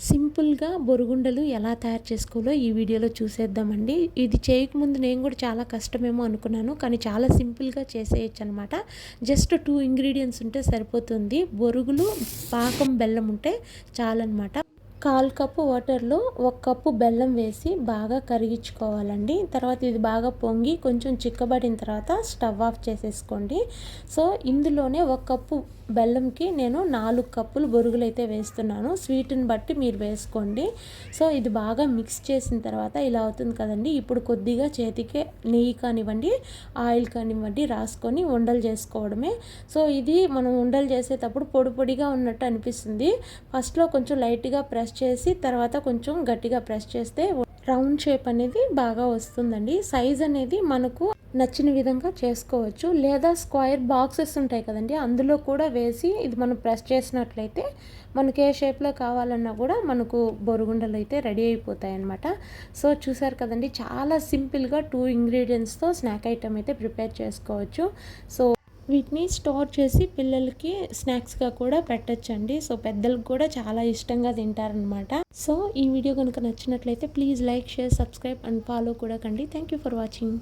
సింపుల్గా బొరుగుండలు ఎలా తయారు చేసుకోవాలో ఈ వీడియోలో చూసేద్దామండి. ఇది చేయకముందు నేను కూడా చాలా కష్టమేమో అనుకున్నాను కానీ చాలా సింపుల్గా చేసేయచ్చు అనమాట జస్ట్ టూ ఇంగ్రీడియంట్స్ ఉంటే సరిపోతుంది. బొరుగులు పాకం బెల్లం ఉంటే చాలన్నమాట కాల్ కప్పు వాటర్లో ఒక కప్పు బెల్లం వేసి బాగా కరిగించుకోవాలండి. తర్వాత ఇది బాగా పొంగి కొంచెం చిక్కబడిన తర్వాత స్టవ్ ఆఫ్ చేసేసుకోండి. సో ఇందులోనే ఒక కప్పు బెల్లంకి నేను నాలుగు కప్పులు బొరుగులు అయితే వేస్తున్నాను. స్వీట్ని బట్టి మీరు వేసుకోండి. సో ఇది బాగా మిక్స్ చేసిన తర్వాత ఇలా అవుతుంది కదండి. ఇప్పుడు కొద్దిగా చేతికి నెయ్యి కానివ్వండి ఆయిల్ కానివ్వండి రాసుకొని ఉండలు చేసుకోవడమే. సో ఇది మనం ఉండలు చేసేటప్పుడు పొడి పొడిగా ఉన్నట్టు అనిపిస్తుంది. ఫస్ట్లో కొంచెం లైట్గా ప్రెస్ చేసి తర్వాత కొంచెం గట్టిగా ప్రెస్ చేస్తే రౌండ్ షేప్ అనేది బాగా వస్తుందండి. సైజ్ అనేది మనకు నచ్చిన విధంగా చేసుకోవచ్చు. లేదా స్క్వైర్ బాక్సెస్ ఉంటాయి కదండి అందులో కూడా వేసి ఇది మనం ప్రెస్ చేసినట్లయితే మనకు ఏ షేప్లో కావాలన్నా కూడా మనకు బొరుగుండలు అయితే రెడీ అయిపోతాయి అనమాట సో చూసారు కదండి చాలా సింపుల్గా టూ ఇంగ్రీడియంట్స్తో స్నాక్ ఐటమ్ అయితే ప్రిపేర్ చేసుకోవచ్చు. సో వీటిని స్టోర్ చేసి పిల్లలకి స్నాక్స్గా కూడా పెట్టచ్చండి. సో పెద్దలకు కూడా చాలా ఇష్టంగా తింటారనమాట సో ఈ వీడియో కనుక నచ్చినట్లయితే please like share subscribe and follow కూడా కండి. Thank you for watching.